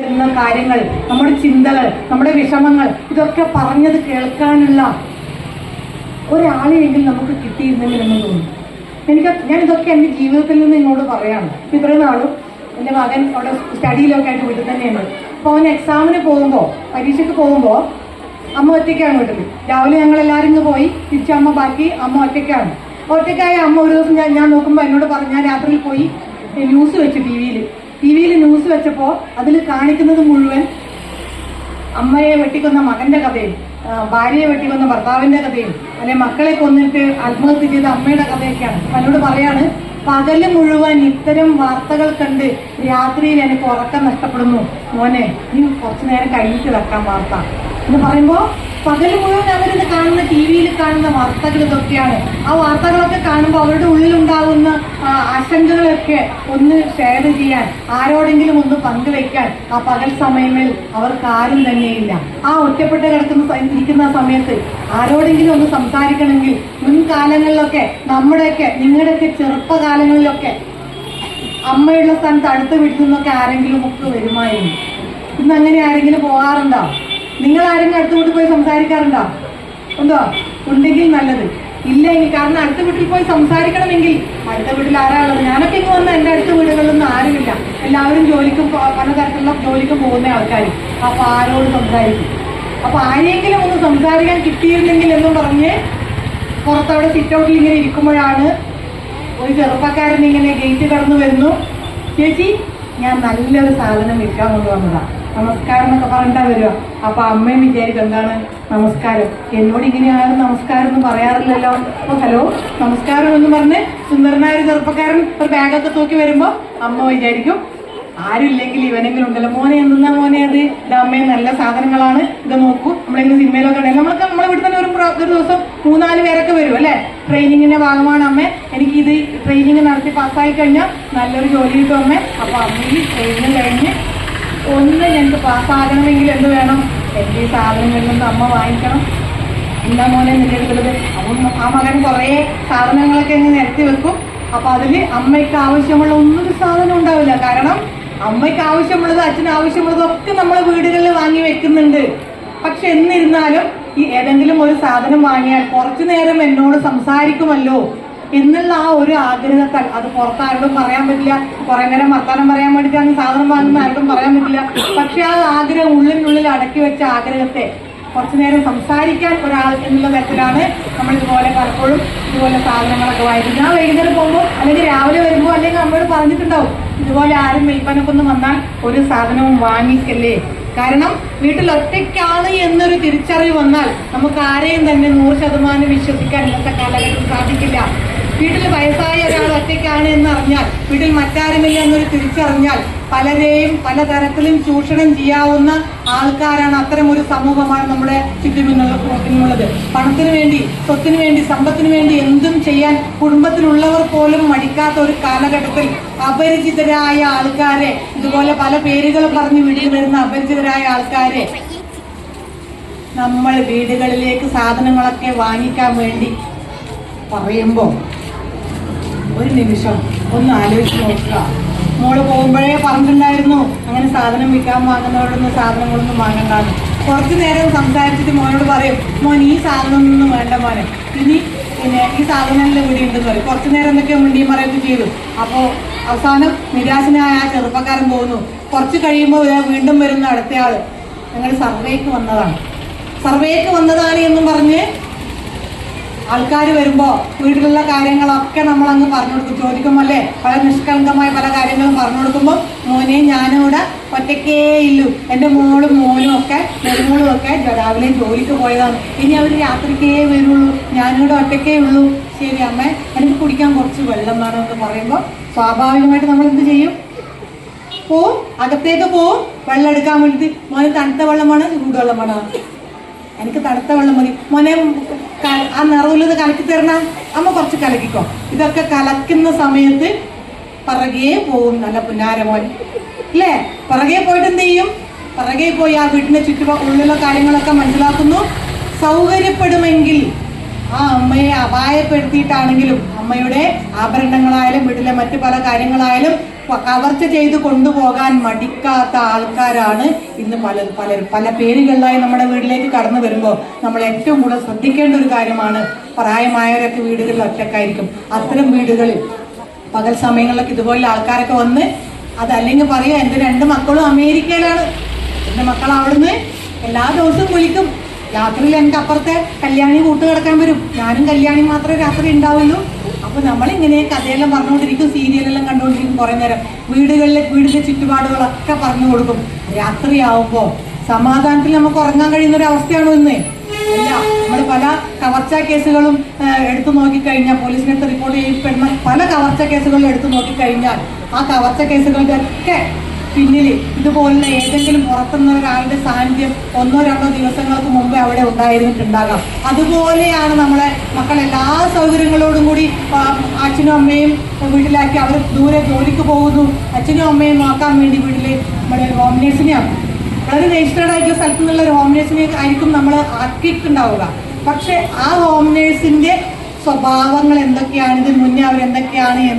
വരുന്ന കാര്യങ്ങൾ നമ്മുടെ ചിന്തകൾ നമ്മുടെ വിഷമങ്ങൾ ഇതൊക്കെ പറഞ്ഞത് കേൾക്കാനുള്ള ഒരാളെയെങ്കിലും നമുക്ക് കിട്ടിയിരുന്നെങ്കിൽ എന്ന് തോന്നുന്നു. എനിക്ക് ഞാൻ ഇതൊക്കെ എന്റെ ജീവിതത്തിൽ നിന്ന് ഇങ്ങോട്ട് പറയാണ്. ഇത്രയും നാളും എന്റെ മകൻ അവിടെ സ്റ്റഡിയിലൊക്കെ ആയിട്ട് വീട്ടിൽ തന്നെയാണ്. അപ്പോൾ അവൻ എക്സാമിന് പോകുമ്പോൾ പരീക്ഷയ്ക്ക് പോകുമ്പോൾ അമ്മ ഒറ്റയ്ക്കാണ് വീട്ടിൽ. രാവിലെ ഞങ്ങൾ എല്ലാവരും ഇങ്ങ് പോയി തിരിച്ചമ്മ ബാക്കി അമ്മ ഒറ്റയ്ക്കാണ്. ഒറ്റയ്ക്കായ അമ്മ ഒരു ദിവസം ഞാൻ ഞാൻ നോക്കുമ്പോൾ എന്നോട് പറഞ്ഞു ഞാൻ രാത്രിയിൽ പോയി ന്യൂസ് വെച്ച് ടി വിയിൽ. ടി വിയിൽ ന്യൂസ് വെച്ചപ്പോൾ അതിൽ കാണിക്കുന്നത് മുഴുവൻ അമ്മയെ വെട്ടിക്കൊന്ന മകന്റെ കഥയും ഭാര്യയെ വെട്ടിക്കൊന്ന ഭർത്താവിന്റെ കഥയും അല്ലെ മക്കളെ കൊന്നിട്ട് ആത്മഹത്യ ചെയ്ത അമ്മയുടെ കഥയൊക്കെയാണ്. എന്നോട് പറയാണ് പകൽ മുഴുവൻ ഇത്തരം വാർത്തകൾ കണ്ട് രാത്രിയിൽ എനിക്ക് ഉറക്കം നഷ്ടപ്പെടുന്നു. മോനെ നീ കുറച്ചു നേരം കഴിഞ്ഞിട്ട് വെക്കാൻ വാർത്ത. എന്ന് പറയുമ്പോ പകൽ മുഴുവൻ അവരിത് കാണുന്ന ടി വിയിൽ കാണുന്ന വാർത്തകൾ ഇതൊക്കെയാണ്. ആ വാർത്തകളൊക്കെ കാണുമ്പോൾ അവരുടെ ഉള്ളിലുണ്ടാകുന്ന ആശങ്കകളൊക്കെ ഒന്ന് ഷെയർ ചെയ്യാൻ ആരോടെങ്കിലും ഒന്ന് പങ്കുവെക്കാൻ ആ പകൽ സമയങ്ങളിൽ അവർക്ക് ആരും തന്നെയില്ല. ആ ഒറ്റപ്പെട്ട് കിടക്കുന്ന ഇരിക്കുന്ന സമയത്ത് ആരോടെങ്കിലും ഒന്ന് സംസാരിക്കണമെങ്കിൽ മുൻകാലങ്ങളിലൊക്കെ നമ്മുടെയൊക്കെ നിങ്ങളുടെയൊക്കെ ചെറുപ്പകാലങ്ങളിലൊക്കെ അമ്മയുള്ള സ്ഥാനത്ത് അടുത്ത വീട്ടിൽ നിന്നൊക്കെ ആരെങ്കിലും ഒക്കെ വരുമായിരുന്നു. ഇന്ന് അങ്ങനെ ആരെങ്കിലും പോകാറുണ്ടോ? നിങ്ങൾ ആരെങ്കിലും അടുത്ത വീട്ടിൽ പോയി സംസാരിക്കാറുണ്ടോ? ഉണ്ടോ? ഉണ്ടെങ്കിൽ നല്ലത്. ഇല്ലെങ്കിൽ കാരണം അടുത്ത വീട്ടിൽ പോയി സംസാരിക്കണമെങ്കിൽ അടുത്ത വീട്ടിൽ ആരാളുള്ളത് ഞാനൊക്കെ ഇങ്ങ് വന്ന എന്റെ അടുത്ത വീടുകളിലൊന്നും ആരുമില്ല. എല്ലാവരും ജോലിക്കും പലതരത്തിലുള്ള ജോലിക്കും പോകുന്ന ആൾക്കാർ അപ്പൊ ആരോട് സംസാരിക്കും? അപ്പൊ ആരെങ്കിലും ഒന്ന് സംസാരിക്കാൻ കിട്ടിയിരുന്നെങ്കിൽ എന്ന് പറഞ്ഞ് പുറത്തവിടെ സിറ്റ് ഔട്ടിൽ ഇങ്ങനെ ഇരിക്കുമ്പോഴാണ് ഒരു ചെറുപ്പക്കാരൻ ഇങ്ങനെ ഗേറ്റ് കടന്നു വരുന്നു ചേച്ചി ഞാൻ നല്ലൊരു സാധനം വിൽക്കാൻ കൊണ്ടുവന്നതാ നമസ്കാരം എന്നൊക്കെ പറഞ്ഞിട്ടാ വരിക. അപ്പൊ അമ്മയും വിചാരിക്കും എന്താണ് നമസ്കാരം? എന്നോട് ഇങ്ങനെ ആരും നമസ്കാരം എന്ന് പറയാറില്ലല്ലോ. അപ്പൊ ഹലോ നമസ്കാരം എന്ന് പറഞ്ഞ് സുന്ദരനായ ചെറുപ്പക്കാരൻ ഒരു ബാഗൊക്കെ തൂക്കി വരുമ്പോ അമ്മ വിചാരിക്കും ആരുമില്ലെങ്കിൽ ഇവനെങ്കിലും ഉണ്ടല്ലോ. മോനെ എന്താ മോനെ അത്? ഇത് അമ്മയെ നല്ല സാധനങ്ങളാണ്. ഇത് നോക്കൂ. നമ്മളെങ്കിലും സിനിമയിലൊക്കെ ഉണ്ടെങ്കിൽ നമ്മളൊക്കെ നമ്മളെ വീട്ടിൽ തന്നെ ഒരു ഒരു ദിവസം മൂന്നാൽ പേരൊക്കെ വരും അല്ലേ? ട്രെയിനിങ്ങിന്റെ ഭാഗമാണ് അമ്മ. എനിക്ക് ഇത് ട്രെയിനിങ് നടത്തി പാസ്സായി കഴിഞ്ഞാൽ നല്ലൊരു ജോലി കിട്ടും അമ്മ. അപ്പൊ അമ്മ ഈ ട്രെയിനിങ് കഴിഞ്ഞ് ഒന്ന് ഞങ്ങൾക്ക് പാസ്സാകണമെങ്കിൽ എന്ത് വേണം? ഈ സാധനങ്ങളിൽ നിന്ന് അമ്മ വാങ്ങിക്കണം. എന്താ മോനെ നിന്റെ അടുത്തുള്ളത്? അപ്പം ആ മകൻ കുറേ സാധനങ്ങളൊക്കെ ഇങ്ങനെ നിരത്തി വെക്കും. അപ്പം അതിൽ അമ്മയ്ക്ക് ആവശ്യമുള്ള ഒന്നൊരു സാധനം ഉണ്ടാവില്ല. കാരണം അമ്മയ്ക്ക് ആവശ്യമുള്ളത് അച്ഛന് ആവശ്യമുള്ളതും ഒക്കെ നമ്മൾ വീടുകളിൽ വാങ്ങി വെക്കുന്നുണ്ട്. പക്ഷെ എന്നിരുന്നാലും ഈ ഏതെങ്കിലും ഒരു സാധനം വാങ്ങിയാൽ കുറച്ചു നേരം എന്നോട് സംസാരിക്കുമല്ലോ. എന്നുള്ള ആ ഒരു ആഗ്രഹത്താൽ അത് പുറത്ത് ആരോടും പറയാൻ പറ്റില്ല. കുറെ നേരം വർത്താനം പറയാൻ വേണ്ടിയിട്ടാണ് സാധനം വാങ്ങുന്ന ആരോടും പറയാൻ പറ്റില്ല. പക്ഷെ ആ ആഗ്രഹം ഉള്ളിനുള്ളിൽ അടക്കി വെച്ച ആഗ്രഹത്തെ കുറച്ചു നേരം സംസാരിക്കാൻ ഒരാൾ എന്നുള്ള തരത്തിലാണ് നമ്മൾ ഇതുപോലെ പലപ്പോഴും ഇതുപോലെ സാധനങ്ങളൊക്കെ വായിക്കും ഞാൻ വൈകുന്നേരം പോകുമ്പോൾ അല്ലെങ്കിൽ രാവിലെ വരുമ്പോൾ അല്ലെങ്കിൽ നമ്മളോട് പറഞ്ഞിട്ടുണ്ടാവും ഇതുപോലെ ആരും വിൽപ്പനക്കൊന്നും വന്നാൽ ഒരു സാധനവും വാങ്ങിക്കല്ലേ? കാരണം വീട്ടിൽ ഒറ്റയ്ക്കാണ് എന്നൊരു തിരിച്ചറിവ് വന്നാൽ നമുക്ക് ആരെയും തന്നെ നൂറ് ശതമാനം വിശ്വസിക്കാൻ ഇന്നത്തെ കാലഘട്ടം സാധിക്കില്ല. വീട്ടിൽ വയസ്സായ ഒരാൾ ഒറ്റയ്ക്കാണ് എന്ന് അറിഞ്ഞാൽ വീട്ടിൽ മറ്റാരുമില്ല എന്നൊരു തിരിച്ചറിഞ്ഞാൽ പലരെയും പലതരത്തിലും ചൂഷണം ചെയ്യാവുന്ന ആൾക്കാരാണ് അത്തരം ഒരു സമൂഹമാണ് നമ്മുടെ ചുറ്റുമുള്ളത് പണത്തിന് വേണ്ടി സ്വത്തിന് വേണ്ടി സമ്പത്തിന് വേണ്ടി എന്തും ചെയ്യാൻ കുടുംബത്തിലുള്ളവർ പോലും മടിക്കാത്ത ഒരു കാലഘട്ടത്തിൽ അപരിചിതരായ ആൾക്കാരെ ഇതുപോലെ പല പേരുകൾ പറഞ്ഞ് വീട്ടിൽ വരുന്ന അപരിചിതരായ ആൾക്കാരെ നമ്മൾ വീടുകളിലേക്ക് സാധനങ്ങളൊക്കെ വാങ്ങിക്കാൻ വേണ്ടി പറയുമ്പോൾ ഒരു നിമിഷം ഒന്ന് ആലോചിച്ച് നോക്കുക. മോൾ പോകുമ്പോഴേ പറഞ്ഞിട്ടുണ്ടായിരുന്നു അങ്ങനെ സാധനം വിൽക്കാൻ വാങ്ങുന്നവരൊന്നും സാധനങ്ങളൊന്നും വാങ്ങണ്ടാന്ന്. കുറച്ചു നേരം സംസാരിച്ചിട്ട് മോനോട് പറയും മോൻ ഈ സാധനമൊന്നും വേണ്ട മോനെ. ഇനി പിന്നെ ഈ സാധനമെല്ലാം ഇവിടെ ഉണ്ടെന്ന് പറയും. കുറച്ചു നേരം എന്തൊക്കെ മുണ്ടിയും പറയൊക്കെ ചെയ്തു. അപ്പോൾ അവസാനം നിരാശനായ ആ ചെറുപ്പക്കാരൻ പോകുന്നു. കുറച്ച് കഴിയുമ്പോൾ വീണ്ടും വരുന്ന അടുത്തയാൾ ഞങ്ങൾ സർവേക്ക് വന്നതാണ്. സർവേക്ക് വന്നതാണ് എന്നും പറഞ്ഞ് ആൾക്കാർ വരുമ്പോൾ വീട്ടിലുള്ള കാര്യങ്ങളൊക്കെ നമ്മൾ അങ്ങ് പറഞ്ഞു കൊടുക്കും. ചോദിക്കുമ്പോൾ അല്ലേ? പല നിഷ്കളങ്കമായ പല കാര്യങ്ങളും പറഞ്ഞു കൊടുക്കുമ്പോൾ മോനെ ഞാനും ഒറ്റക്കേ ഇല്ലു. എന്റെ മോളും മോനും ഒക്കെ മരുമോളും ഒക്കെ രാവിലെ ജോലിക്ക് പോയതാണ്. ഇനി അവർ രാത്രിക്കേ വരുള്ളൂ. ഞാനിവിടെ ഒറ്റക്കേ ഉള്ളൂ. ശരി അമ്മ എനിക്ക് കുടിക്കാൻ കുറച്ച് വെള്ളം വേണം എന്ന് പറയുമ്പോൾ സ്വാഭാവികമായിട്ട് നമ്മൾ എന്ത് ചെയ്യും? പോവും. അകത്തേക്ക് പോവും. വെള്ളം എടുക്കാൻ വേണ്ടിയിട്ട്. മോനെ തണുത്ത വെള്ളം വേണം? ചൂടുവെള്ളം വേണം? എനിക്ക് തണുത്ത വെള്ളം മതി. മോനെ ആ നിറവിലത് കലക്കി തരണം. അമ്മ കുറച്ച് കലക്കിക്കോ. ഇതൊക്കെ കലക്കുന്ന സമയത്ത് പിറകെ പോവും നല്ല പുന്നാരമോൻ. അല്ലേ പിറകെ പോയിട്ട് എന്ത് ചെയ്യും? പിറകെ പോയി ആ വീട്ടിന്റെ ചുറ്റുപാ ഉള്ളിലുള്ള കാര്യങ്ങളൊക്കെ മനസ്സിലാക്കുന്നു. സൗകര്യപ്പെടുമെങ്കിൽ ആ അമ്മയെ അപായപ്പെടുത്തിയിട്ടാണെങ്കിലും അമ്മയുടെ ആഭരണങ്ങളായാലും വീട്ടിലെ മറ്റു പല കാര്യങ്ങളായാലും കവർച്ച ചെയ്ത് കൊണ്ടുപോകാൻ മടിക്കാത്ത ആൾക്കാരാണ് ഇന്ന് പല പലരും പല പേരുകളിലായി നമ്മുടെ വീട്ടിലേക്ക് കടന്നു വരുമ്പോൾ നമ്മൾ ഏറ്റവും കൂടുതൽ ശ്രദ്ധിക്കേണ്ട ഒരു കാര്യമാണ് പ്രായമായവരൊക്കെ വീടുകളിൽ ഒറ്റക്കായിരിക്കും. അത്തരം വീടുകളിൽ പകൽ സമയങ്ങളിലൊക്കെ ഇതുപോലുള്ള ആൾക്കാരൊക്കെ വന്ന് അതല്ലെങ്കിൽ പറയുക എന്റെ രണ്ട് മക്കളും അമേരിക്കയിലാണ്. എന്റെ മക്കൾ അവിടുന്ന് എല്ലാ ദിവസവും വിളിക്കും. രാത്രിയിൽ എനിക്ക് അപ്പുറത്തെ കല്യാണി കൂട്ട് കിടക്കാൻ വരും. ഞാനും കല്യാണി മാത്രമേ രാത്രി ഉണ്ടാവുള്ളൂ. അപ്പൊ നമ്മളിങ്ങനെ കഥയെല്ലാം പറഞ്ഞുകൊണ്ടിരിക്കും സീരിയലെല്ലാം കണ്ടുകൊണ്ടിരിക്കും കുറേ നേരം. വീടുകളിലെ വീടിന്റെ ചുറ്റുപാടുകളൊക്കെ പറഞ്ഞു കൊടുക്കും. രാത്രിയാവുമ്പോൾ സമാധാനത്തിൽ നമുക്ക് ഉറങ്ങാൻ കഴിയുന്ന ഒരു അവസ്ഥയാണോ ഇന്ന്? നമ്മൾ നമ്മൾ പല കവർച്ച കേസുകളും എടുത്തു നോക്കിക്കഴിഞ്ഞാൽ പോലീസിനടുത്ത് റിപ്പോർട്ട് ചെയ്യപ്പെടുന്ന പല കവർച്ച കേസുകളും എടുത്തു നോക്കിക്കഴിഞ്ഞാൽ ആ കവർച്ച കേസുകളുടെ ഒക്കെ പിന്നിൽ ഇതുപോലുള്ള ഏതെങ്കിലും പുറത്തുനിന്ന് ഒരാളുടെ സാന്നിധ്യം ഒന്നോ രണ്ടോ ദിവസങ്ങൾക്ക് മുമ്പേ അവിടെ ഉണ്ടായിരുന്നിട്ടുണ്ടാകാം. അതുപോലെയാണ് നമ്മളെ മക്കൾ എല്ലാ സൗകര്യങ്ങളോടും കൂടി അച്ഛനും അമ്മയും വീട്ടിലാക്കി അവർ ദൂരെ ജോലിക്ക് പോകുന്നു. അച്ഛനും അമ്മയും നോക്കാൻ വേണ്ടി വീട്ടിൽ നമ്മുടെ ഹോം നേഴ്സിനെയാണ് വളരെ രജിസ്റ്റേർഡ് ആയിട്ടുള്ള സ്ഥലത്തു നിന്നുള്ള ഒരു ഹോം നേഴ്സിനെ ആയിരിക്കും നമ്മൾ ആക്കിയിട്ടുണ്ടാവുക. പക്ഷെ ആ ഹോം നേഴ്സിന്റെ സ്വഭാവങ്ങൾ എന്തൊക്കെയാണ്? ഇതിന് മുന്നേ അവരെന്തൊക്കെയാണ് എന്ന്